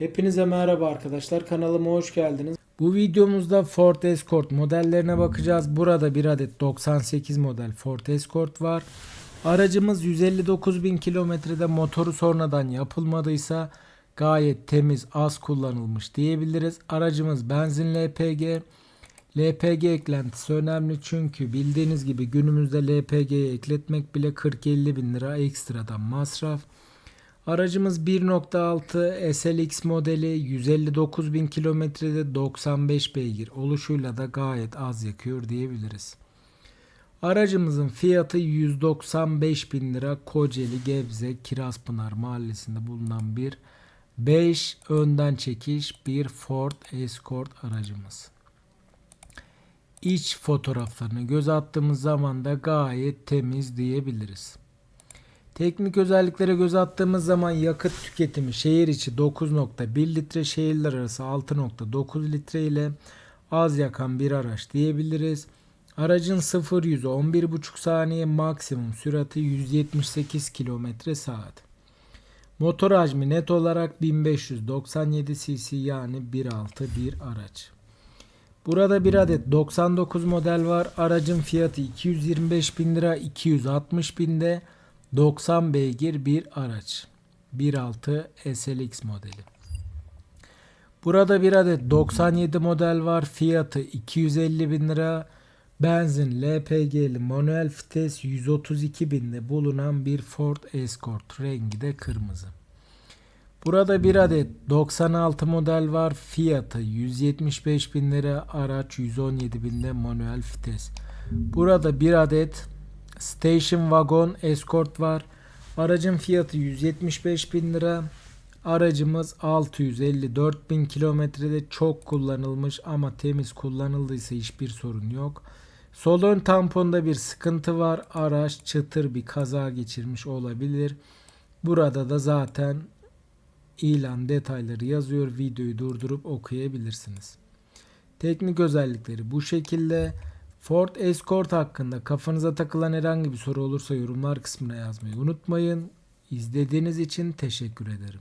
Hepinize merhaba arkadaşlar. Kanalıma hoş geldiniz. Bu videomuzda Ford Escort modellerine bakacağız. Burada bir adet 98 model Ford Escort var. Aracımız 159 bin kilometrede motoru sonradan yapılmadıysa gayet temiz, az kullanılmış diyebiliriz. Aracımız benzin LPG. LPG eklentisi önemli çünkü bildiğiniz gibi günümüzde LPG'ye ekletmek bile 40-50 bin lira ekstradan masraf. Aracımız 1.6 SLX modeli 159 bin kilometrede 95 beygir oluşuyla da gayet az yakıyor diyebiliriz. Aracımızın fiyatı 195 bin lira Kocaeli Gebze Kirazpınar mahallesinde bulunan bir 5 önden çekiş bir Ford Escort aracımız. İç fotoğraflarını göz attığımız zaman da gayet temiz diyebiliriz. Teknik özelliklere göz attığımız zaman yakıt tüketimi şehir içi 9.1 litre, şehirler arası 6.9 litre ile az yakan bir araç diyebiliriz. Aracın 0-100'ü 11.5 saniye, maksimum sürati 178 km saat. Motor hacmi net olarak 1597 cc yani 1.6 bir araç. Burada bir adet 99 model var. Aracın fiyatı 225 bin lira, 260 binde 90 beygir bir araç. 1.6 SLX modeli. Burada bir adet 97 model var. Fiyatı 250 bin lira. Benzin LPG'li manuel vites 132 binde bulunan bir Ford Escort. Rengi de kırmızı. Burada bir adet 96 model var. Fiyatı 175 bin lira. Araç 117 binde manuel vites. Burada bir adet Station Wagon Escort var. Aracın fiyatı 175 bin lira. Aracımız 654 bin kilometrede çok kullanılmış ama temiz kullanıldıysa hiçbir sorun yok. Sol ön tamponda bir sıkıntı var. Araç çıtır bir kaza geçirmiş olabilir. Burada da zaten ilan detayları yazıyor. Videoyu durdurup okuyabilirsiniz. Teknik özellikleri bu şekilde. Ford Escort hakkında kafanıza takılan herhangi bir soru olursa yorumlar kısmına yazmayı unutmayın. İzlediğiniz için teşekkür ederim.